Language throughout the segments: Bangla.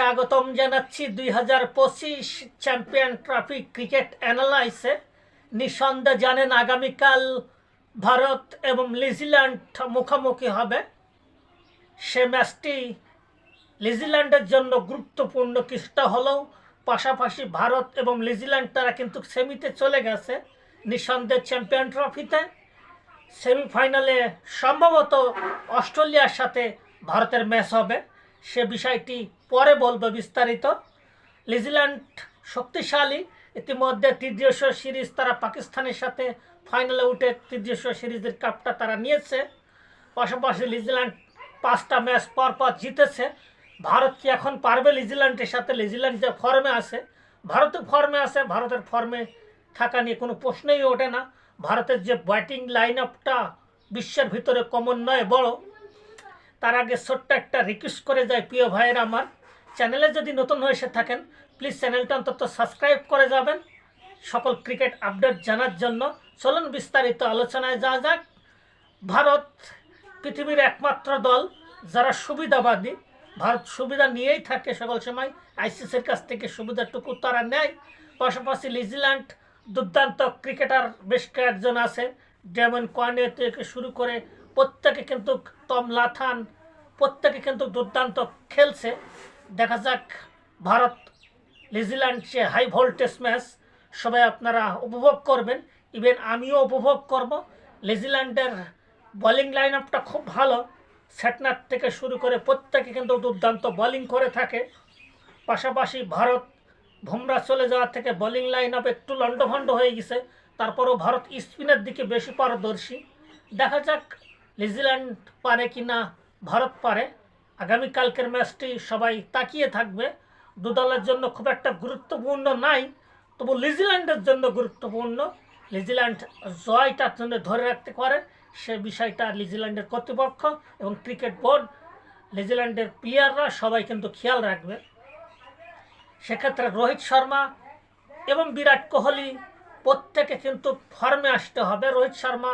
স্বাগতম জানাচ্ছি দুই হাজার পঁচিশ চ্যাম্পিয়ন ট্রফি ক্রিকেট অ্যানালাইসে। নিঃসন্দেহে জানেন আগামীকাল ভারত এবং নিউজিল্যান্ড মুখোমুখি হবে। সে ম্যাচটি নিউজিল্যান্ডের জন্য গুরুত্বপূর্ণ কিছুটা হলেও পাশাপাশি ভারত এবং নিউজিল্যান্ড তারা কিন্তু সেমিতে চলে গেছে নিঃসন্দেহে চ্যাম্পিয়ন ট্রফিতে। সেমিফাইনালে সম্ভবত অস্ট্রেলিয়ার সাথে ভারতের ম্যাচ হবে। সে বিষয়টি পরে বলব বিস্তারিত। নিউজিল্যান্ড শক্তিশালী, ইতিমধ্যে তৃতীয় সিরিজ তারা পাকিস্তানের সাথে ফাইনালে উঠে তৃতীয় সিরিজের কাপটা তারা নিয়েছে। পাশাপাশি নিউজিল্যান্ড পাঁচটা ম্যাচ পর পর জিতেছে। ভারত কি এখন পারবে নিউজিল্যান্ডের সাথে? নিউজিল্যান্ড যে ফর্মে আছে ভারত ফর্মে আছে, ভারতের ফর্মে থাকা নিয়ে কোনো প্রশ্নই ওঠে না। ভারতের যে ব্যাটিং লাইন আপটা বিশ্বের ভিতরে কমন নয় বড় তার আগে ছোট্ট একটা রিকোয়েস্ট করে যায় প্রিয় ভাইয়ের আমার। চ্যানেলে যদি নতুন হয়ে এসে থাকেন প্লিজ চ্যানেলটা অন্তত সাবস্ক্রাইব করে যাবেন। সকল ক্রিকেট আপডেট জানার জন্য। চলুন বিস্তারিত আলোচনায় যাওয়া যাক। ভারত পৃথিবীর একমাত্র দল, যারা সুবিধাবাদী। ভারত সুবিধা নিয়েই থাকে সকল সময়। আইসিসির কাছ থেকে সুবিধাটুকু তারা নেয়। পাশাপাশি নিউজিল্যান্ড দুর্দান্ত ক্রিকেটার বেশ কয়েকজন আছে। যেমন কয়েনে থেকে শুরু করে প্রত্যেকে কিন্তু টম লাথান, প্রত্যেকে কিন্তু দুর্দান্ত খেলছে। দেখা যাক, ভারত, নিউজিল্যান্ড যে হাই ভোল্টেজ ম্যাচ সবাই আপনারা উপভোগ করবেন। ইভেন আমিও উপভোগ করব। নিউজিল্যান্ডের বোলিং লাইন আপটা খুব ভালো। সেটনার থেকে শুরু করে প্রত্যেকে কিন্তু দুর্দান্ত বোলিং করে থাকে। পাশাপাশি ভারত ভুমরা চলে যাওয়া থেকে বোলিং লাইন আপ একটু লণ্ডভণ্ড হয়ে গেছে। তারপরেও ভারত স্পিনের দিকে বেশি পারদর্শী। দেখা যাক নিউজিল্যান্ড পারে কি না, ভারত পারে। আগামীকালকের ম্যাচটি সবাই তাকিয়ে থাকবে। দু দলের জন্য খুব একটা গুরুত্বপূর্ণ নাই, তবু নিউজিল্যান্ডের জন্য গুরুত্বপূর্ণ। নিউজিল্যান্ড জয়টার জন্য ধরে রাখতে পারে, সে বিষয়টা নিউজিল্যান্ডের কর্তৃপক্ষ এবং ক্রিকেট বোর্ড নিউজিল্যান্ডের প্লেয়াররা সবাই কিন্তু খেয়াল রাখবে। সেক্ষেত্রে রোহিত শর্মা এবং বিরাট কোহলি প্রত্যেকে কিন্তু ফর্মে আসতে হবে। রোহিত শর্মা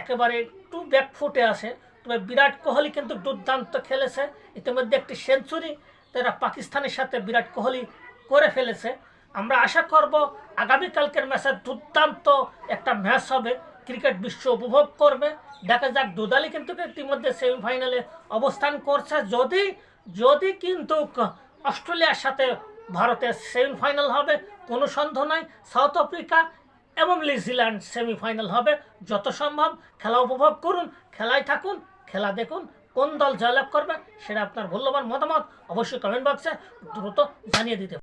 একেবারে একটু ব্যাকফুটে আসে তবে বিরাট কোহলি কিন্তু দুর্দান্ত খেলেছে। ইতিমধ্যে একটি সেঞ্চুরি তারা পাকিস্তানের সাথে বিরাট কোহলি করে ফেলেছে। আমরা আশা করব আগামীকালকের ম্যাচে দুর্দান্ত একটা ম্যাচ হবে। ক্রিকেট বিশ্ব উপভোগ করবে। দেখা যাক দুদালি কিন্তু ইতিমধ্যে সেমিফাইনালে অবস্থান করছে। যদি যদি কিন্তু অস্ট্রেলিয়ার সাথে ভারতের সেমিফাইনাল হবে, কোনো সন্দেহ নাই। সাউথ আফ্রিকা এবং নিউজিল্যান্ড সেমিফাইনাল হবে। যত সম্ভব খেলা উপভোগ করুন, খেলায় থাকুন, খেলা দেখুন, কোন দল জয়লাভ করবে সেটা আপনার মূল্যবান মতামত অবশ্যই কমেন্ট বক্সে দ্রুত জানিয়ে দিতে